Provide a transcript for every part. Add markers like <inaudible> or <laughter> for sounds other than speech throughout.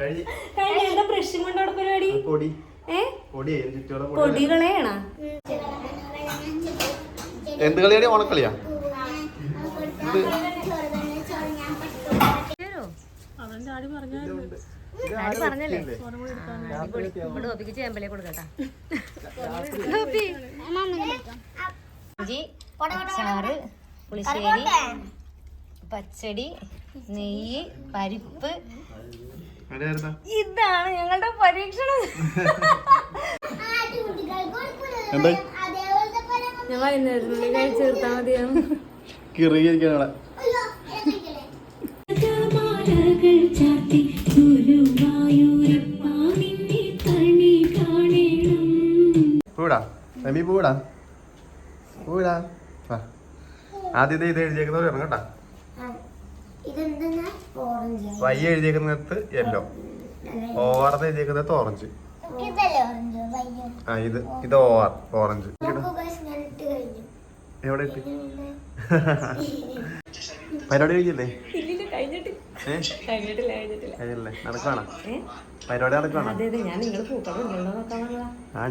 കഴിഞ്ഞ്. കഴിഞ്ഞ എന്താ ബ്രഷും കൊണ്ട് അവിടെ പരിപാടി? പൊടി. എന്ത് കളിയാടി ഓണക്കളിയാ? പറഞ്ഞല്ലേ? ഇവിടെ ഒപ്പിക്ക് ചേമ്പലേ കൊടുക്കട്ടാ. ഇഞ്ചി അച്ചാറ് പുളിശ്ശേരി പച്ചടി നെയ്യ് പരിപ്പ്? ഇതാണ് ഞങ്ങളുടെ പരീക്ഷണം. എന്തായി? ഞാൻ വൈകുന്നേരത്തിനുള്ളിൽ കഴിച്ചു തീർത്താൽ മതിയാവും. കിറിയിരിക്കാണ് അവിടെ പൂടാ രമി പൂടാ പൂടാ വാ. ആദ്യം ഇത് എഴുതിയേക്കുന്നവർ ഇറങ്ങട്ടാ ഇതെന്താ വൈ എഴുതിയേക്കുന്നത് യെല്ലോ ഓവർന്ന് എഴുതിയേക്കുന്നത് ഓറഞ്ച് ആ ഇത് ഇത് ഓവർ ഓറഞ്ച് നോക്കൂ ഞാൻ ഇട്ട് കഴിഞ്ഞു. എവിടെ ഇട്ട്? <laughs> പരിപാടി കഴിഞ്ഞില്ലേ? ഇല്ലില്ല കഴിഞ്ഞിട്ട്. കഴിഞ്ഞിട്ടില്ല കഴിഞ്ഞിട്ടില്ല. കഴിഞ്ഞല്ലേ? പരിപാടി വന്നതാ. ആ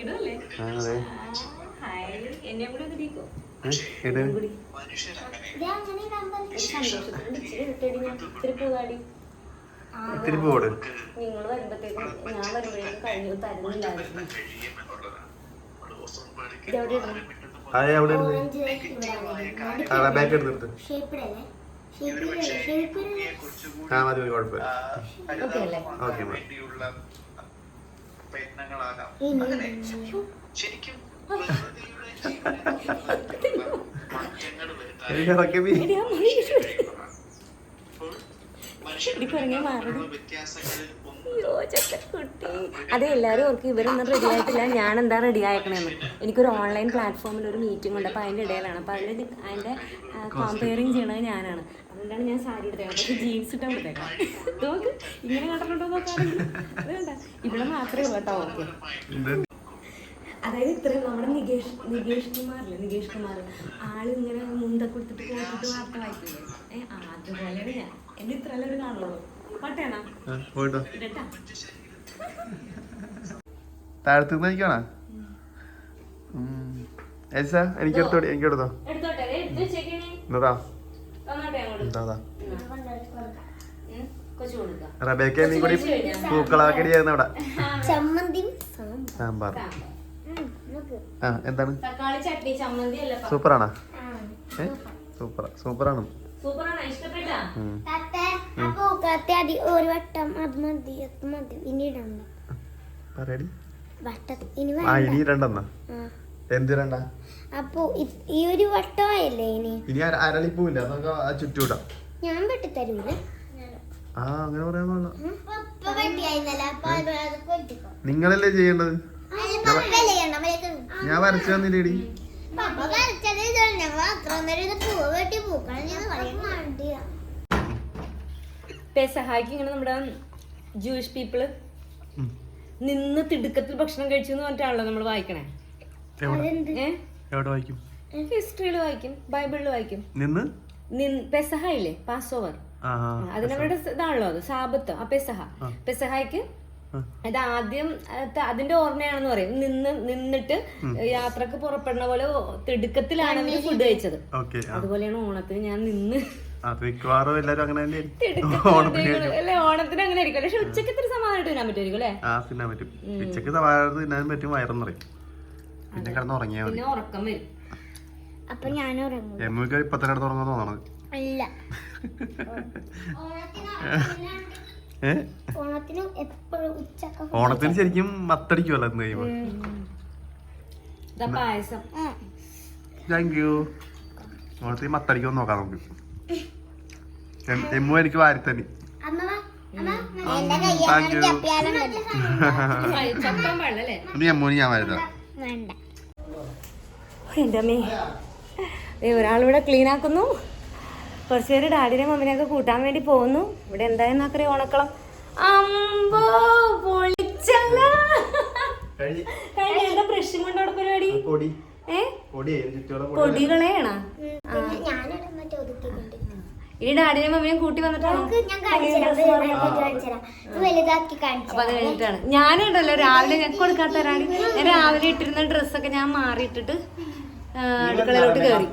ഇടല്ലേ? ആ അതെ. ഇത്തിരി പോട്. നിങ്ങൾ വരുമ്പോഴത്തേക്കും ഞാൻ വരുമ്പോഴേക്കും കഴിഞ്ഞു തരുന്നില്ലായിരുന്നു ഇതെവിടെ ഇടണം ആ ബാക്ക് എടുത്തെടുത്ത് ആ മതി മതി കുഴപ്പമില്ല. ഓക്കെ അല്ലേ ഓക്കെ മതി ഇനി എനിക്ക് ഇറക്കി നീ. എടി, ആ മണി ഇടി. ഇടി കുരങ്ങ മാറി അയ്യോ ചക്കക്കുട്ടി അതെ എല്ലാവരും ഓർക്ക് ഇവരൊന്നും റെഡി ആയിട്ടില്ല. ഞാൻ എന്താ റെഡി ആക്കണമെന്ന് എനിക്കൊരു ഓൺലൈൻ പ്ലാറ്റ്ഫോമിൽ ഒരു മീറ്റിംഗ് ഉണ്ട്. അപ്പോൾ അതിന്റെ ഇടയിലാണ്. അപ്പോൾ അതിന്റെ അതിന്റെ കോമ്പയറിങ് ചെയ്യണത് ഞാനാണ്. അതുകൊണ്ടാണ് ഞാൻ സാരി എടുത്തേക്കാം പക്ഷേ ജീൻസ് ഇട്ടാ കൊടുത്തേക്കാം. നോക്ക് ഇങ്ങനെ കണ്ടിട്ടുണ്ടോ നോക്കാറുണ്ട് ഇവിടെ മാത്രമേ കേട്ടോ ഓക്കെ. അതായത് ഇത്രയും നമ്മുടെ നികേഷ് നികേഷ് കുമാറില്ലേ? നികേഷ് കുമാർ ആളിങ്ങനെ മുന്ത കൊടുത്തിട്ട് പോയിട്ട് വാർത്ത വായിക്കില്ലേ? ഏഹ് അതുപോലെയാണ് ഞാൻ. എന്നെ ഇത്ര ഒരു കാണുള്ളൂ പാട്ടേണോ എൽസ എനിക്ക് എടുത്തോടി എനിക്ക് എടുത്തോ? എന്നതാ റബേക്ക നീ കൂടി പൂക്കളാക്കടി സാമ്പാർ സാമ്പാർ സാമ്പാർ. ഉം, നോക്ക്. ആ എന്താണ്? തക്കാളി ചട്നി ചമ്മന്തി അല്ല സൂപ്പറാണോ? ഏ? സൂപ്പറാണ്. സൂപ്പറാണ്? ഇഷ്ടപ്പെട്ടാ? ഒരു വട്ടം അത് മതി അത് മതി. ഇനി ഇടണ്ട. പറയടി. വട്ട ഇനി ആ വേണ്ട. ഇനി രണ്ടെന്നാ എന്ത് രണ്ടാ അപ്പൊ ഈ ഒരു വട്ടമായല്ലേ ഇനി? ഇനി അര- അരളിപ്പൂവില്ല അതൊക്കെ ആ ചുറ്റൂടാം ഞാൻ ആ അങ്ങനെ പറയാൻ പാടില്ല. പപ്പ നിങ്ങളല്ലേ ചെയ്യേണ്ടത്? ഞാൻ വരച്ചു തന്നില്ലേടി. സഹായിക്കും ഇങ്ങനെ നമ്മുടെ ജൂയിഷ് പീപ്പിൾ നിന്ന് തിടുക്കത്തിൽ ഭക്ഷണം കഴിച്ചു എന്ന് പറഞ്ഞിട്ടാണല്ലോ നമ്മൾ വായിക്കണേ. എവിടെ? എവിടെ വായിക്കും? ഹിസ്റ്ററിയിൽ വായിക്കും ബൈബിളിൽ വായിക്കും. നിന്ന്? പെസഹ ഇല്ലേ? പാസ് ഓവർ അതിനവരുടെ ഇതാണല്ലോ അത് സാബത്ത് ആ പെസഹ. പെസഹായ്ക്ക് ഇത് ആദ്യം അത് അതിന്റെ ഓർമ്മയാണെന്ന് പറയും. നിന്ന് നിന്നിട്ട് യാത്രയ്ക്ക് പുറപ്പെടുന്ന പോലെ തിടുക്കത്തിലാണ് ഫുഡ് കഴിച്ചത്. അതുപോലെയാണ് ഓണത്തിന് ഞാൻ നിന്ന്. അത് മിക്കവാറും എല്ലാരും അങ്ങനെ ഓണത്തിന് അല്ലേ ഓണത്തിന് അങ്ങനെ ആയിരിക്കും. പക്ഷെ ഉച്ചയ്ക്ക് ഇത്ര സമാധാനം തിന്നാൻ പറ്റുമായിരിക്കും അല്ലേ? ആ തിന്നാൻ പറ്റും. ഉച്ചയ്ക്ക് സവാള തിന്നാൻ പറ്റും വയറെന്ന് പറയും പിന്നെ കിടന്ന് ഉറങ്ങിയാൽ മതി. ഉറക്കം വരും. അപ്പൊ ഞാൻ ഉറങ്ങും. എമ്മുക്ക് ഇപ്പൊ തന്നെ കിടന്ന് ഉറങ്ങാൻ തോന്നണത്. അല്ല <laughs> ഓണത്തിന് എപ്പോഴും ഉച്ചക്ക ഓണത്തിന് ശരിക്കും മത്തടിക്കുമല്ലോ എന്ന് കഴിയുമ്പോ. താങ്ക് യു ഓണത്തിന് മത്തടിക്കുമെന്ന് നോക്കാം നമുക്ക്. എം- എമ്മു എനിക്ക് വാരിത്തന്നെ അമ്മ അമ്മ, <laughs> എന്റെ താങ്ക് യു ഞാൻ എന്റെ അമ്മേ. ഒരാളിവിടെ ക്ലീൻ ആക്കുന്നു. കുറച്ച് പേര് ഡാഡിനെ മമ്മിനെയൊക്കെ കൂട്ടാൻ വേണ്ടി പോകുന്നു. ഇവിടെ എന്തായെന്ന് അത്ര ഓണക്കളം അമ്പോ പൊളിച്ചല്ല കഴിഞ്ഞ. ബ്രഷും പരിപാടി? പൊടികളെയാണ? ഇനി ഡാഡിനെ മമ്മിനെ കൂട്ടി വന്നിട്ടാണ് അപ്പൊ അത് കഴിഞ്ഞിട്ടാണ്. ഞാനുണ്ടല്ലോ രാവിലെ ഞാൻ കൊടുക്കാത്ത തരാണ് ഞാൻ രാവിലെ ഇട്ടിരുന്ന ഡ്രസ്സൊക്കെ ഞാൻ മാറിയിട്ടിട്ട് അടുക്കളയിലോട്ട് കയറി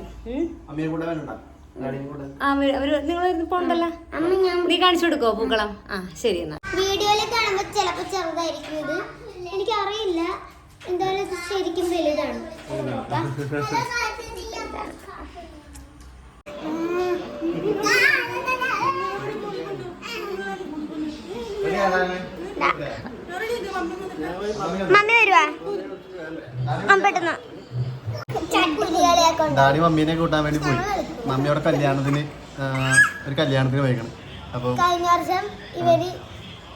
അവർ നിങ്ങൾ പോണ്ടല്ലോ അമ്മ ഞാൻ നീ കാണിച്ചു കൊടുക്കോ പൂക്കളം? ആ ശരി എന്നാ. വീഡിയോയിൽ കാണുമ്പോ ചിലപ്പോ ചെറുതായിരിക്കും ഇത്. എനിക്ക് അറിയില്ല എന്തായാലും ഇത് ശരിക്കും വലുതാണ്. നോക്കാം. മമ്മി വരുവാ? പെട്ടെന്ന്. ഡാഡി മമ്മീനെ കൂട്ടാൻ വേണ്ടി പോയി. മമ്മി അവിടെ കല്യാണത്തിന് ഒരു കല്യാണത്തിന് പോയിക്കണം. അപ്പൊ കഴിഞ്ഞ വർഷം ഇവർ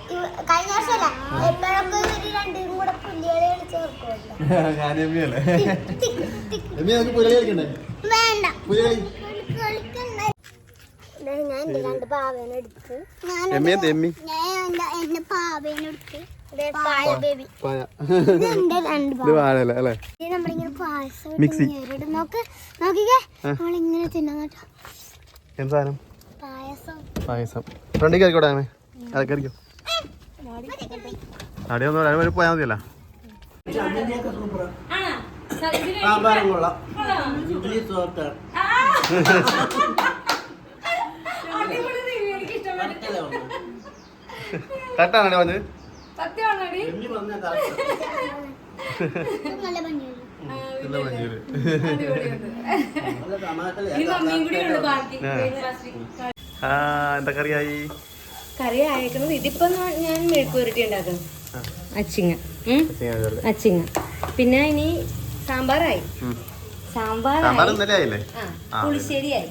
ഇവ- കഴിഞ്ഞ വർഷമല്ല എപ്പോഴൊക്കെ ഇവർ രണ്ടും കൂടെ പുല്ലുകളി കളിച്ച് ഓർക്കുമല്ലോ <laughs> ഞാൻ എമ്മിയല്ലേ? എമ്മി നമുക്ക് പുലി കളിക്കണ്ടേ? വേണ്ട. പുലി കളി ദേ ഞാൻ എന്റെ രണ്ട് പാവേനെടുത്ത് ഞാൻ എമ്മി? എന്ത് മിക്സി. എന്ത് സാധനം? പായസം. ഫ്രണ്ടിൽ കയറിക്കോട്ടെ ഒന്ന് വരാൻ പോയാൽ മതിയല്ലോ. കറക്റ്റാണോ വന്ന് ഇത് നല്ല ഭംഗിയാണ് ഇല്ല എന്താ കറിയായി? കറി അയക്കുന്നത് ഇതിപ്പോ ഞാൻ- മെഴുക്ക് മെഴുക്കുവരട്ടി ഉണ്ടാക്കുന്നു. അച്ചിങ്ങ. അച്ചിങ്ങ പിന്നെ ഇനി സാമ്പാറായി. സാമ്പാർ പുളിശ്ശേരിയായി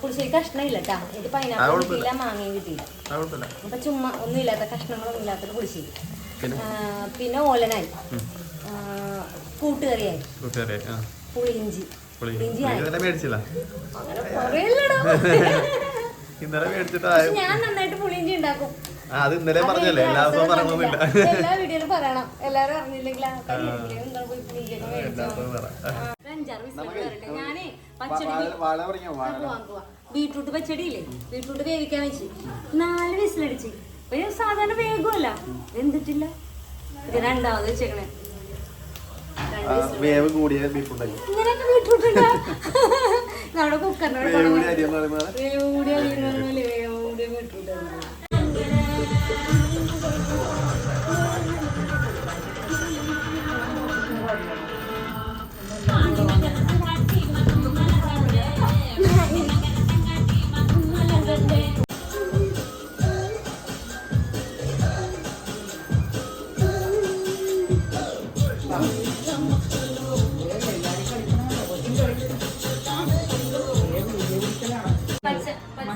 പുളിശ്ശേരി കഷ്ണമില്ല കേട്ടാ ഇത് ആ, പൈനാപ്പിൾ. കിട്ടിയില്ല മാങ്ങയും കിട്ടിയില്ല. അപ്പൊ ചുമ്മാ ഒന്നുമില്ലാത്ത കഷ്ണങ്ങളൊന്നും ഇല്ലാത്തൊരു പുളിശ്ശേരി. പിന്നെ? ഓലനായി. കൂട്ടുകറിയായി. പുളിയിഞ്ചി. പുളിയിഞ്ചി ഇന്നലെ <laughs> മേടിച്ചിട്ട് ഞാൻ നന്നായിട്ട് പുളിയിഞ്ചി ഉണ്ടാക്കും. അത് ഇന്നലെ പറഞ്ഞല്ലേ? എല്ലാ ദിവസവും പറയണമെന്നില്ല എല്ലാ വീഡിയോയിലും പറയണം. എല്ലാരും അറിഞ്ഞില്ലെങ്കിൽ ഞാനേ ബീട്രൂട്ട് പച്ചടി ഇല്ലേ ബീട്രൂട്ട് വേവിക്കാൻ വെച്ച്. നാല് വിസിലടിച്ച്. ഒരു സാധാരണ വേഗമല്ല. എന്തിട്ടില്ല ഇത് രണ്ടാമത് വെച്ചേക്കണേ. വേവ് കൂടിയ ബീട്രൂട്ട് ഇങ്ങനെയൊക്കെ ബീട്രൂട്ട് ഉണ്ടാ നമ്മുടെ കുക്കറിനോട് വേവ് കൂടിയ കൂടിയ വേവ് കൂടിയ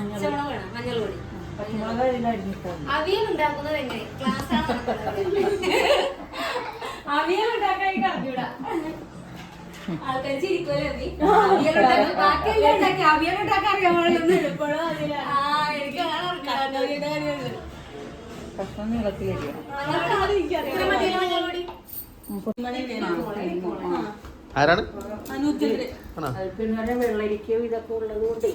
പൊടി. അവിയൽ ഉണ്ടാക്കുന്നത് എങ്ങനെ ക്ലാസ് അവിയൽ ഉണ്ടാക്കാൻ എനിക്ക് അറിഞ്ഞൂടാ. ആൾക്കാർ ചിരിക്കുമല്ലേ അഭി? അവിയൽ ഉണ്ടാക്കാൻ- ബാക്കിയെല്ലാം ഉണ്ടാക്കി. അവിയൽ ഉണ്ടാക്കാൻ അറിയാമല്ലോ എപ്പോഴും ആ എനിക്ക് അതാണ് അറിഞ്ഞൂടാ. അവിയലിന്റെ കാര്യമാണ്. നിങ്ങൾക്ക് ആദ്യം എനിക്കറിയാം. ഇത്ര മതിയല്ലോ മഞ്ഞൾ പൊടി? ആരാണ്? ആണോ വെള്ളരിക്കയും ഇതൊക്കെ ഉള്ളത് കൊണ്ടേ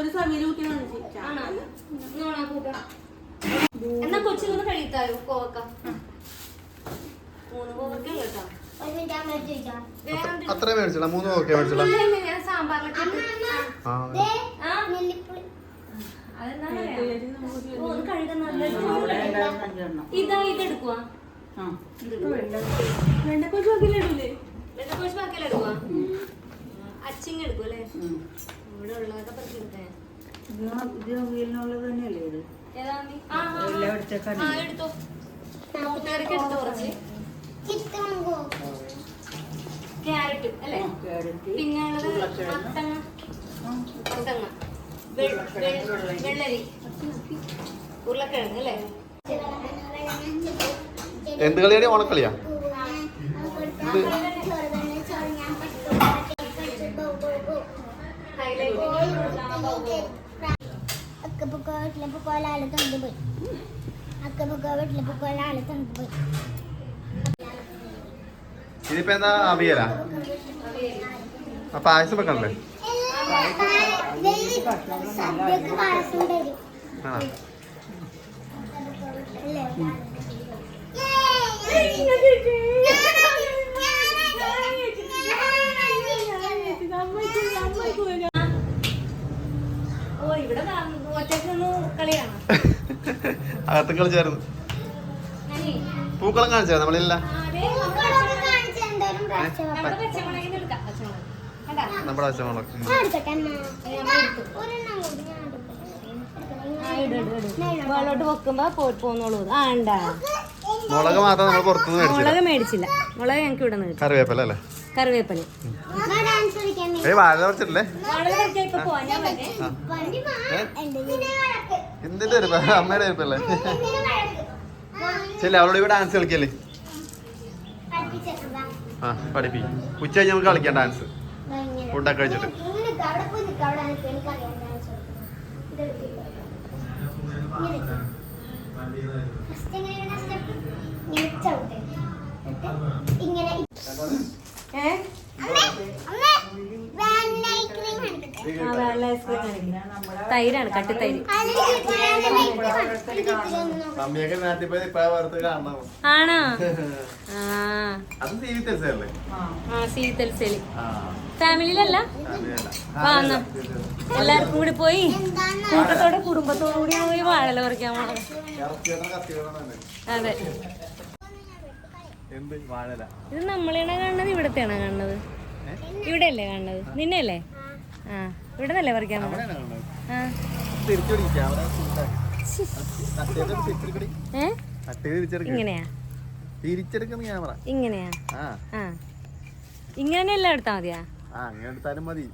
ഒരു സമയം. എന്നാ കൊച്ചിലൊന്ന് കഴിത്താലോ കോവക്ക? മൂന്ന് കോവക്ക കേട്ടോ. അത്ര മേടിച്ചില്ല മൂന്ന് ഓക്കെ മേടിച്ചില്ല ഇതാ ഇതെടുക്കുവാ. അച്ചിങ് എടുക്കും അല്ലേ. ഇവിടെ ഉള്ളതൊക്കെ പറിച്ചെടുക്കാൻ എടുത്തോ. എടുത്തോ കുറച്ച്? ക്യാരറ്റ് പിന്നെ മത്തങ്ങ. മത്തങ്ങ. വെള്ളരി. ഉരുളക്കിഴങ്ങ് അല്ലേ? എന്ത് കളിയാണ്? ഓണക്കളിയാ? ഇനിയിപ്പോ ഇതിപ്പോ എന്താ അവിയലാ? പായസം സദ്യക്ക് ആ അല്ലേ ഓ ഇവിടെ ഒറ്റയ്ക്കൊന്ന് കളിയാണ് അകത്ത് കളിച്ചായിരുന്നു. പൂക്കളം കാണിച്ചാ നമ്മളില്ല. നമ്മുടെ പച്ചമുളക്. വെള്ളോട്ട് വെക്കുമ്പോ പോയി പോന്നോളൂ. ആ ഉണ്ടാ മുളക് മാത്രം നമ്മൾ പുറത്തുനിന്ന് മേടിച്ചില്ല. മുളക് മേടിച്ചില്ല. മുളക് ഞങ്ങൾക്ക് ഇവിടെ നിന്ന് കറിവേപ്പില അല്ലേ? കറിവേപ്പില. ഏയ് വാഴ പറിച്ചിട്ടില്ലേ? എന്തിന്റെ അമ്മയുടെ അരിപ്പല്ലേ ശരി അവളോട് ഇവിടെ ഡാൻസ് കളിക്കല്ലേ? ആ പഠിപ്പി. ഉച്ച കഴിഞ്ഞ് നമുക്ക് കളിക്കാം ഡാൻസ് ഫുഡൊക്കെ കഴിച്ചിട്ട്. ഫസ്റ്റ് എങ്ങനെയാണ് സ്റ്റെപ്പ് ഇങ്ങനെ തൈരാണ് കട്ടി തൈര്. ആണോ. <laughs> ആ. അത് സി വി ആ. സീ ആ. ഫാമിലിയിലല്ല. എല്ലാവർക്കും കൂടി പോയി. കൂട്ടത്തോടെ കുടുംബത്തോടു കൂടി പോയി വാഴല പറിക്കാൻ അതെ. എന്ത്? വാഴല. ഇത് നമ്മളെയാണോ കാണുന്നത്? ഇവിടത്തെയാണോ കാണുന്നത്? ഇവിടെ അല്ലേ കാണുന്നത്? നിന്നെ അല്ലേ ആ ഇവിടെ നിന്നല്ലേ പറിക്കാൻ ഇങ്ങനെയാ? തിരിച്ചെടുക്കുന്ന ക്യാമറ. ഇങ്ങനെയാ? ആ. എടുത്താൽ മതിയാ? ആ അങ്ങനെ എടുത്താലും മതി.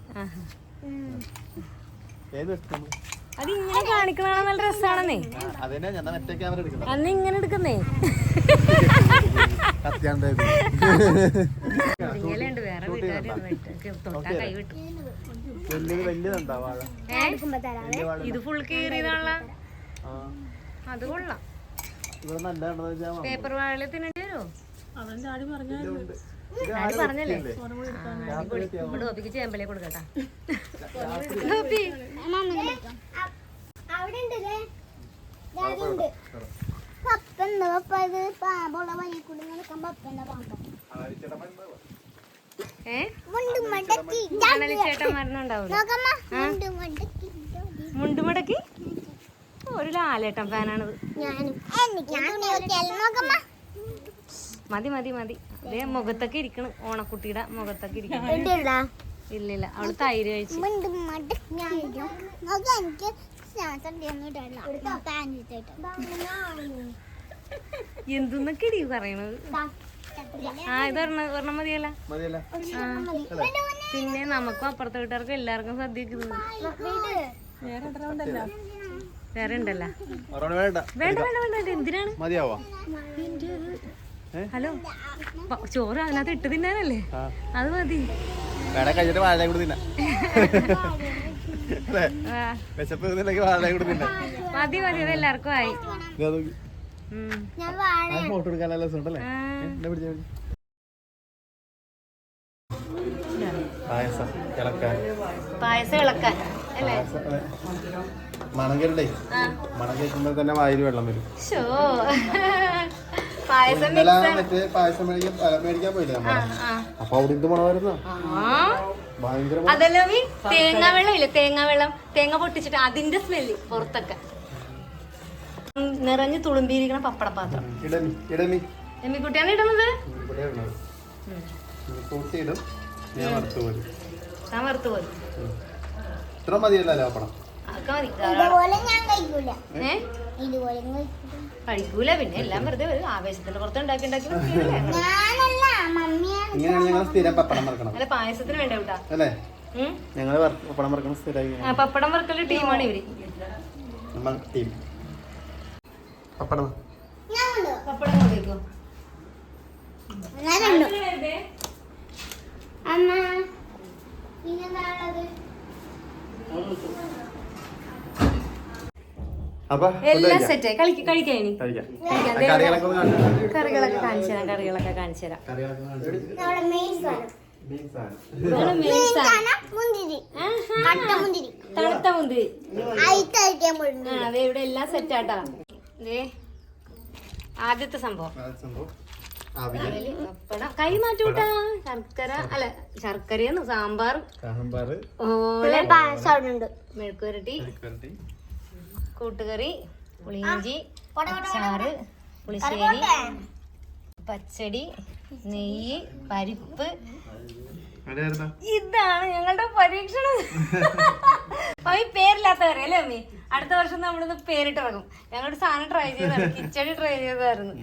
ഏത് അത് ഇങ്ങനെ കാണിക്കണ നല്ല രസമാണെന്നേ അതന്നെ ഞാൻ മറ്റേ ക്യാമറ അന്ന് ഇങ്ങനെ എടുക്കുന്നേ. <laughs> കത്തിയാണ്ടായത് ഇത് ഫുൾ കീറിയതാണല്ല. അത് കൊള്ളാം. പേപ്പർ വാഴ തിന്നേണ്ടി വരുമോ പറഞ്ഞല്ലേ. ഇവിടെ ഒപ്പിക്ക് ചേമ്പലേ കൊടുക്കട്ടാ. അവിടെ ഉണ്ട്. പപ്പുണ്ട് പപ്പ ഇത് പാമ്പുള്ള വഴി കൂടി നടക്കാൻ പപ്പന്റെ പാമ്പ് മുണ്ടുമടക്കി ഒരു ലാലേട്ടൻ ഫാനാണിത്. മതി മതി മതി. അതേ മുഖത്തൊക്കെ ഇരിക്കണം. ഓണക്കുട്ടിയുടെ മുഖത്തൊക്കെ ഇരിക്കണം. ഇടില്ല ഇല്ലില്ല അവൾ തൈര് കഴിച്ചു. എനിക്ക് എന്തെന്നൊക്കെ ഇടി പറയണത്? ആ ഇത് ഒരെണ്ണം ഒരെണ്ണം മതിയല്ല. മതിയല്ല. പിന്നെ നമുക്കും അപ്പുറത്തെ വീട്ടുകാർക്കും എല്ലാവർക്കും സദ്യക്കുന്നത് വേറെ ഉണ്ടല്ലോ. വേണ്ട. വേണ്ട വേണ്ട വേണ്ട വേണ്ട എന്തിനാണ്? ഹലോ. ചോറ് അതിനകത്ത് ഇട്ട് തിന്നാനല്ലേ? അത് മതി. വേണേ കഴിഞ്ഞിട്ട് വാഴ കൂടി തിന്നാ. അല്ലേ ആ, വിശപ്പ് വാഴ കൂടി തിന്നാ. മതി മതി. അത് എല്ലാവർക്കും ആയി. ഞാൻ വാഴ ആ ഫോട്ടോ എടുക്കാനല്ല രസമുണ്ടല്ലേ? എന്നെ പിടിച്ചാ. പായസം ഇളക്കാൻ. പായസം ഇളക്കാൻ. മണം കേട്ടേ മണം കേൾക്കുമ്പോൾ തന്നെ വായിൽ വെള്ളം വരും. ഇന്നലെ മറ്റേ പായസം മേടിക്കാൻ മേടിക്കാൻ പോയില്ലേ ആ നമ്മളെ അപ്പൊ അവിടെ എന്ത് മണം ആ. ഭയങ്കര അതല്ലോ ഈ തേങ്ങാ വെള്ളം ഇല്ലേ? തേങ്ങാ വെള്ളം തേങ്ങ പൊട്ടിച്ചിട്ട് അതിന്റെ സ്മെല്ല് പുറത്തൊക്കെ. നിറഞ്ഞ് തുളുമ്പിയിരിക്കണ ഇടമി എമ്മിക്കുട്ടിയാണ് ഇടുന്നത് ഞാൻ വറുത്തു പോലും ഇത്ര മതിയല്ലോ കഴിക്കൂല. പിന്നെ എല്ലാം വെറുതെ ഒരു ആവേശത്തിന്റെ പുറത്ത് ഉണ്ടാക്കി അല്ല പായസത്തിന് വേണ്ട കേട്ടാ. പപ്പടം വറക്കണം സ്ഥിരമായി പപ്പടം വറുക്കൽ ടീമാണ് ഇവർ. നമ്മൾ ടീം. പപ്പടം. പപ്പടം കൊണ്ടേക്കോ അമ്മ എല്ലാം സെറ്റ് കഴിക്ക കഴിക്കാം ഇനി. കഴിക്കാം. കഴിക്കാം. ആ കറികളൊക്കെ കാണിച്ചു തരാം. കറികളൊക്കെ കാണിച്ചു തരാം തണുത്ത മുന്തിരി. കഴിക്കാൻ ഇവിടെ എല്ലാം സെറ്റ് ആട്ടാ. ആദ്യത്തെ സംഭവം. പപ്പടം. കൈ മാറ്റൂട്ടാ. ശർക്കര അല്ല ശർക്കരയെന്ന് സാമ്പാർ മെഴുക്കുരട്ടി കൂട്ടുകറി പുളിയിഞ്ചി അച്ചാറ് പുളിശ്ശേരി പച്ചടി നെയ്യ് പരിപ്പ്? ഇതാണ് ഞങ്ങളുടെ പരീക്ഷണം. <laughs> പേരില്ലാത്തവരല്ലേ പേരില്ലാത്തവരെ അല്ലേ അമ്മി? അടുത്ത വർഷം നമ്മളിന്ന് പേരിട്ടിറങ്ങും. ഞങ്ങളൊരു സാധനം ട്രൈ ചെയ്തതാണ്. കിച്ചടി ട്രൈ ചെയ്തതായിരുന്നു.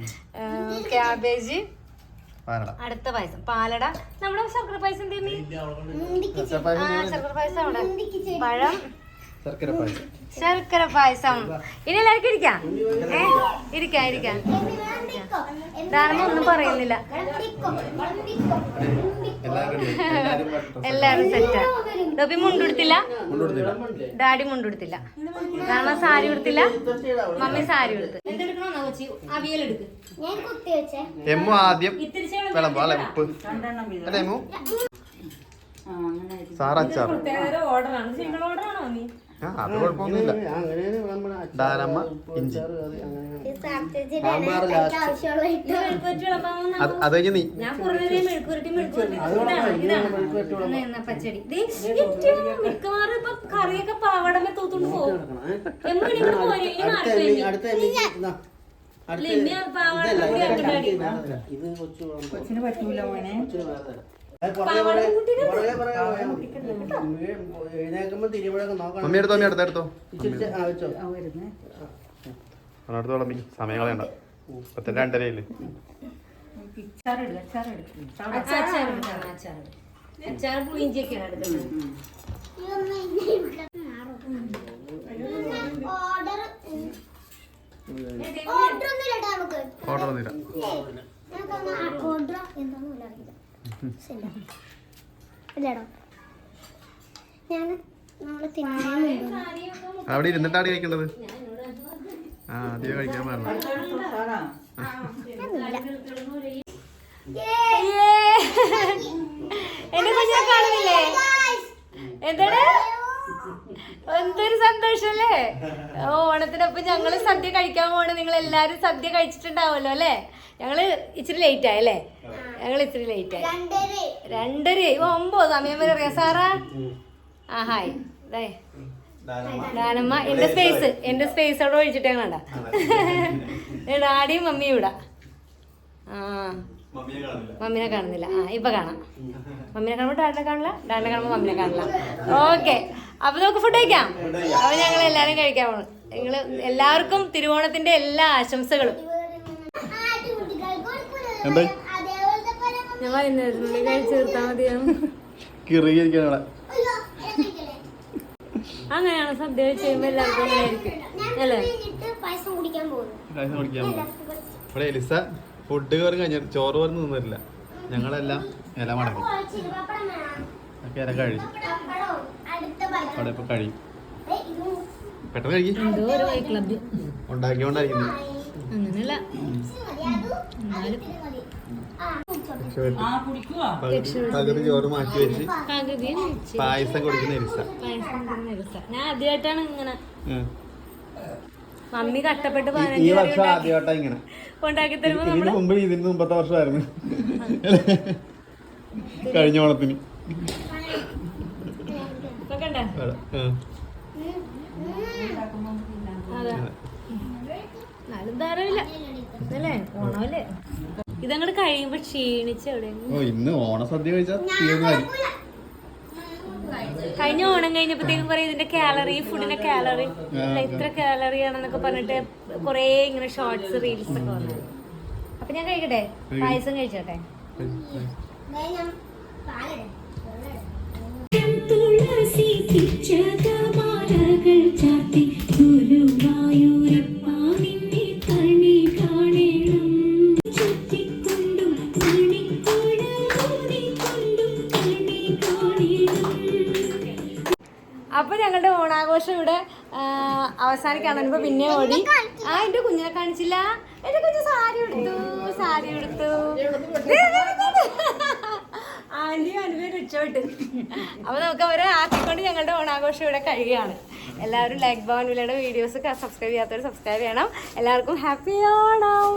ക്യാബേജ് പാലട. അടുത്ത പായസം. പാലട. നമ്മുടെ ശർക്കര പായസം തന്നെ ശർക്കര പായസം അവിടെ. പഴം. ശർക്കര പായസം. ശർക്കര പായസം. ഇനി എല്ലാവർക്കും ഇരിക്കാം? ഏ? ഇരിക്കാം ഇരിക്കാം. ധാരണ ഒന്നും പറയുന്നില്ല. എല്ലാരും സെറ്റാ ഡോബി മുണ്ടെടുത്തില്ല. ഡാഡി മുണ്ടെടുത്തില്ല കാരണം സാരി ഉടുത്തില്ല മമ്മി സാരി ഉടുത്ത് എന്തെടുക്കണോ കൊച്ചി അവിയൽ എടുക്കും. ഞാൻ കുത്തി വെച്ചേ. എമ്മു ആദ്യം ആയിരിക്കും. ഓർഡറാണ് സിംഗിൾ ഓർഡറാണോ നീ? അത് കുഴപ്പമൊന്നുമില്ല. ഡാനമ്മ ഇഞ്ചി. അത് കഴിഞ്ഞ് നീ കറിയൊക്കെ പാവടമേ തൂത്തോണ്ട് പോകും. ആക്കിണ്ടാടി കൊച്ചിന് പറ്റൂല മോനെ. മമ്മി എടുത്തോ മമ്മി എടുത്തോ എടുത്തോ. ആ വരുന്നേ. അടുത്ത് വിളമ്പി സമയം കളയണ്ട. പത്ത് രണ്ടരയില്ലേ? അച്ചാർ പുളിഞ്ചിയൊക്കെയാണ് എടുക്കുന്നത്. ഓർഡർ ഓർഡർ ഒന്നും ഇല്ലട്ടോ നമുക്ക് ഓർഡർ ഒന്നുമില്ല അവിടെ ഇരുന്നിട്ടാണ് കഴിക്കേണ്ടത്? ആ ആദ്യം കഴിക്കാൻ പാടില്ല. സാറാ എന്നെ കുഞ്ഞിനെ കാണുന്നില്ലേ? എന്താണ്? എന്തൊരു സന്തോഷല്ലേ? ഓണത്തിനൊപ്പം ഞങ്ങൾ സദ്യ കഴിക്കാൻ പോണ് നിങ്ങൾ എല്ലാരും സദ്യ കഴിച്ചിട്ടുണ്ടാവുമല്ലോ അല്ലേ? ഞങ്ങൾ ഇച്ചിരി ലേറ്റ് ആയല്ലേ ഞങ്ങൾ ഇച്ചിരി ലേറ്റ് ആയി. രണ്ടര. ഒമ്പത്? സമയം വരെ അറിയാം സാറാ? ആ ഹായ്. ദേ. ഡാനമ്മ എന്റെ സ്പേസ് എന്റെ സ്പേസ് അവിടെ ഒഴിച്ചിട്ടേ കണ്ട. ഡാഡിയും <laughs> മമ്മിയും ഇവിടെ. ആ. മമ്മിനെ കാണുന്നില്ല. ആ ഇപ്പൊ കാണാം. മമ്മിനെ കാണുമ്പോൾ ഡാഡിനെ കാണില്ല ഡാഡിനെ കാണുമ്പോൾ മമ്മിനെ കാണില്ല ഓക്കെ. അപ്പൊ നമുക്ക് ഫുഡ് കഴിക്കാം? അപ്പൊ ഞങ്ങൾ എല്ലാരും കഴിക്കാൻ പോകണം നിങ്ങൾ എല്ലാവർക്കും തിരുവോണത്തിന്റെ എല്ലാ ആശംസകളും. എന്തായി അതേപോലത്തെ പല ഞാൻ വൈകുന്നേരത്തിനുള്ളിൽ കഴിച്ച് തീർത്താൽ മതിയാണ് കിറിയിരിക്കണം അവിടെ അങ്ങനെയാണ് സദ്യ കഴിയുമ്പോൾ എല്ലാവർക്കും അല്ലേ? പായസം കുടിക്കാൻ പോകും ഇവിടെ എലിസ ഫുഡ് കയറി കഴിഞ്ഞ. ചോറ് പോലും നിന്നില്ല ഞങ്ങളെല്ലാം ഇല മടങ്ങി. ഒക്കെ ഇല കഴിച്ചു അവിടെ ഇപ്പൊ കഴിയും പെട്ടെന്ന് കഴിക്കും. ഉണ്ടാക്കിക്കൊണ്ടായിരിക്കുന്നു അങ്ങനെയല്ല മതി അതും ഇത്തിരി മതി ആ പകുതി ചോറ് മാറ്റി വെച്ച് പായസം കുടിക്കുന്ന. ഞാൻ ആദ്യമായിട്ടാണ് ഇങ്ങനെ. മമ്മി കട്ടപ്പെട്ട് ഈ- വർഷം ഉണ്ടാക്കി ആദ്യമായിട്ടാ ഇങ്ങനെ. ഉണ്ടാക്കി തരുമ്പോ ഇതിന് മുമ്പ് ഇതിന് മുമ്പത്തെ വർഷമായിരുന്നു. കഴിഞ്ഞ ഓണത്തിന്. എന്നാലും ധാരമില്ല അല്ലേ ഓണമല്ലേ? ഇതങ്ങോട്ട് കഴിയുമ്പോ ക്ഷീണിച്ച് എവിടെ ഓ ഇന്ന് ഓണസദ്യ കഴിച്ചാൽ കഴിഞ്ഞ ഓണം കഴിഞ്ഞപ്പോഴത്തേക്കും പറയും ഇതിന്റെ കാലറി ഫുഡിന്റെ കാലറി ഇത്ര കാലറി ആണെന്നൊക്കെ പറഞ്ഞിട്ട് കൊറേ ഇങ്ങനെ ഷോർട്സ് റീൽസ് ഒക്കെ വന്നു. അപ്പൊ ഞാൻ കഴിക്കട്ടെ? പായസം കഴിച്ചോട്ടെ? കാണുമ്പോ പിന്നെ ഓടി. ആ എന്റെ കുഞ്ഞിനെ കാണിച്ചില്ല. എന്റെ കുഞ്ഞു സാരി എടുത്തു സാരി എടുത്തു ആന്റിയും അനുഭവം രക്ഷപ്പെട്ടു അപ്പൊ നമുക്ക് അവരെ ആക്കിക്കൊണ്ട് ഞങ്ങളുടെ ഓണാഘോഷം ഇവിടെ കഴിയുകയാണ്. എല്ലാവരും ലൈക്ക് ഭവൻ വിലയുടെ വീഡിയോസ് സബ്സ്ക്രൈബ് ചെയ്യാത്തവർ സബ്സ്ക്രൈബ് ചെയ്യണം. എല്ലാവർക്കും ഹാപ്പി ഓണം.